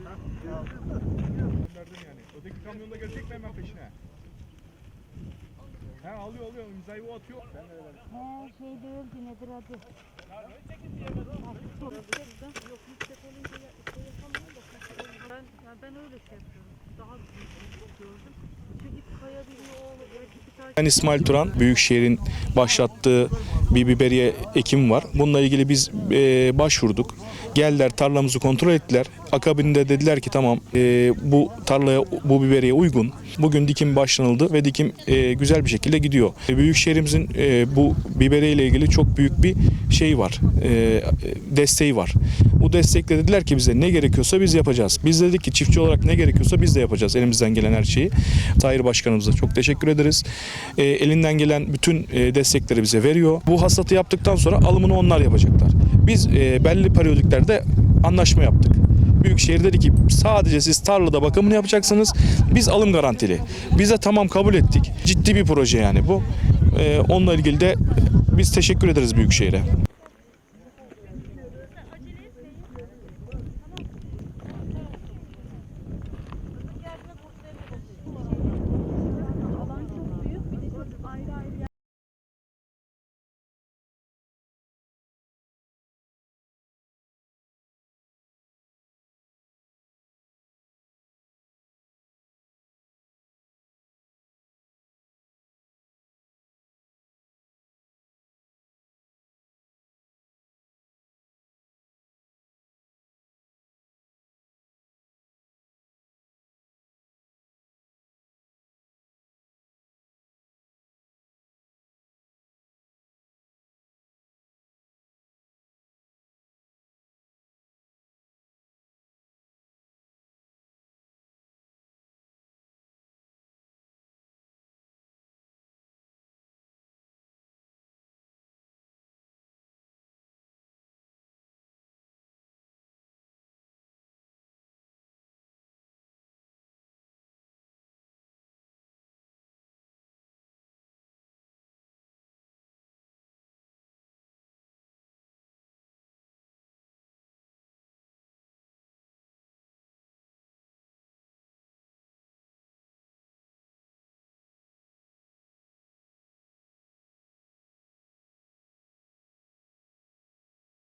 Gönderdim yani. Öteki kamyonda gelecek mi hemen peşine? He alıyor alıyor imzayı o atıyor. Ben de öyle. He şeyde öldü nedir adı? Ben, yani ben öyle şey yapıyorum. Daha büyük gördüm. Çünkü kayabiliyor, Ben İsmail Turan, Büyükşehir'in başlattığı bir biberiye ekimi var. Bununla ilgili biz e, başvurduk. Geldiler tarlamızı kontrol ettiler. Akabinde dediler ki tamam e, bu tarlaya bu biberiye uygun. Bugün dikim başlanıldı ve dikim e, güzel bir şekilde gidiyor. E, Büyükşehir'imizin e, bu biberiye ile ilgili çok büyük bir şey var. E, desteği var. Bu destekle dediler ki bize ne gerekiyorsa biz yapacağız. Biz dedik ki çiftçi olarak ne gerekiyorsa biz de yapacağız elimizden gelen her şeyi. Tahir Başkanımıza çok teşekkür ederiz. E, elinden gelen bütün e, destekleri bize veriyor. Bu hasatı yaptıktan sonra alımını onlar yapacaklar. Biz e, belli periyodiklerde anlaşma yaptık. Büyükşehir dedi ki sadece siz tarlada bakımını yapacaksınız. Biz alım garantili. Biz de tamam kabul ettik. Ciddi bir proje yani bu. E, onunla ilgili de biz teşekkür ederiz Büyükşehir'e.